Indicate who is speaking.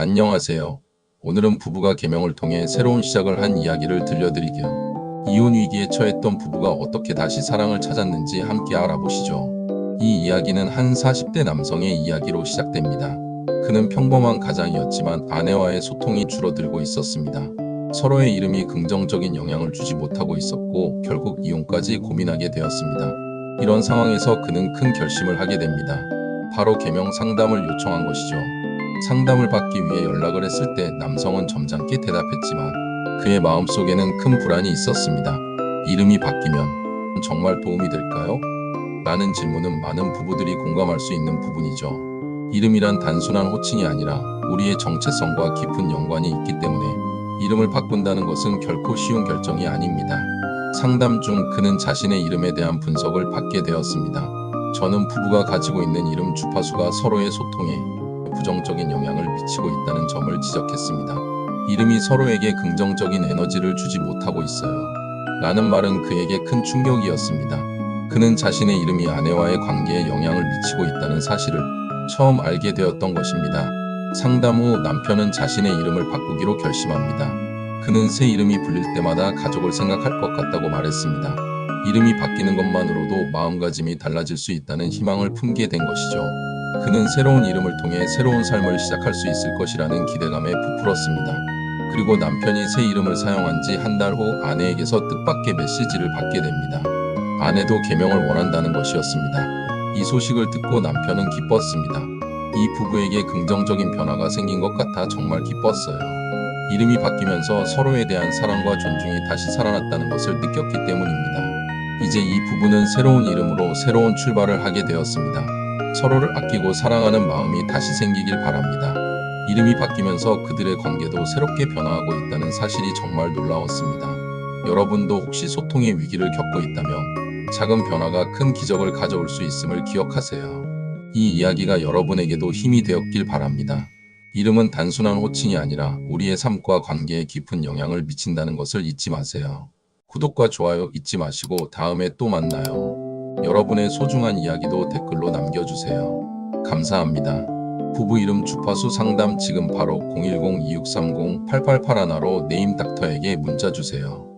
Speaker 1: 안녕하세요. 오늘은 부부가 계명을 통해 새로운 시작을 한 이야기를 들려드리게요. 이혼 위기에 처했던 부부가 어떻게 다시 사랑을 찾았는지 함께 알아보시죠. 이 이야기는 한 40대 남성의 이야기로 시작됩니다. 그는 평범한 가장이었지만 아내와의 소통이 줄어들고 있었습니다. 서로의 이름이 긍정적인 영향을 주지 못하고 있었고 결국 이혼까지 고민하게 되었습니다. 이런 상황에서 그는 큰 결심을 하게 됩니다. 바로 계명 상담을 요청한 것이죠. 상담을 받기 위해 연락을 했을 때 남성은 점잖게 대답했지만 그의 마음속에는 큰 불안이 있었습니다. 이름이 바뀌면 정말 도움이 될까요? 라는 질문은 많은 부부들이 공감할 수 있는 부분이죠. 이름이란 단순한 호칭이 아니라 우리의 정체성과 깊은 연관이 있기 때문에 이름을 바꾼다는 것은 결코 쉬운 결정이 아닙니다. 상담 중 그는 자신의 이름에 대한 분석을 받게 되었습니다. 저는 부부가 가지고 있는 이름 주파수가 서로의 소통에 부정적인 영향을 미치고 있다는 점을 지적했습니다. 이름이 서로에게 긍정적인 에너지를 주지 못하고 있어요. 라는 말은 그에게 큰 충격이었습니다. 그는 자신의 이름이 아내와의 관계에 영향을 미치고 있다는 사실을 처음 알게 되었던 것입니다. 상담 후 남편은 자신의 이름을 바꾸기로 결심합니다. 그는 새 이름이 불릴 때마다 가족을 생각할 것 같다고 말했습니다. 이름이 바뀌는 것만으로도 마음가짐이 달라질 수 있다는 희망을 품게 된 것이죠. 그는 새로운 이름을 통해 새로운 삶을 시작할 수 있을 것이라는 기대감에 부풀었습니다. 그리고 남편이 새 이름을 사용한 지 한 달 후 아내에게서 뜻밖의 메시지를 받게 됩니다. 아내도 개명을 원한다는 것이었습니다. 이 소식을 듣고 남편은 기뻤습니다. 이 부부에게 긍정적인 변화가 생긴 것 같아 정말 기뻤어요. 이름이 바뀌면서 서로에 대한 사랑과 존중이 다시 살아났다는 것을 느꼈기 때문입니다. 이제 이 부부는 새로운 이름으로 새로운 출발을 하게 되었습니다. 서로를 아끼고 사랑하는 마음이 다시 생기길 바랍니다. 이름이 바뀌면서 그들의 관계도 새롭게 변화하고 있다는 사실이 정말 놀라웠습니다. 여러분도 혹시 소통의 위기를 겪고 있다면 작은 변화가 큰 기적을 가져올 수 있음을 기억하세요. 이 이야기가 여러분에게도 힘이 되었길 바랍니다. 이름은 단순한 호칭이 아니라 우리의 삶과 관계에 깊은 영향을 미친다는 것을 잊지 마세요. 구독과 좋아요 잊지 마시고 다음에 또 만나요. 여러분의 소중한 이야기도 댓글로 남겨주세요. 감사합니다. 부부 이름 주파수 상담 지금 바로 010-2630-8881로 네임 닥터에게 문자 주세요.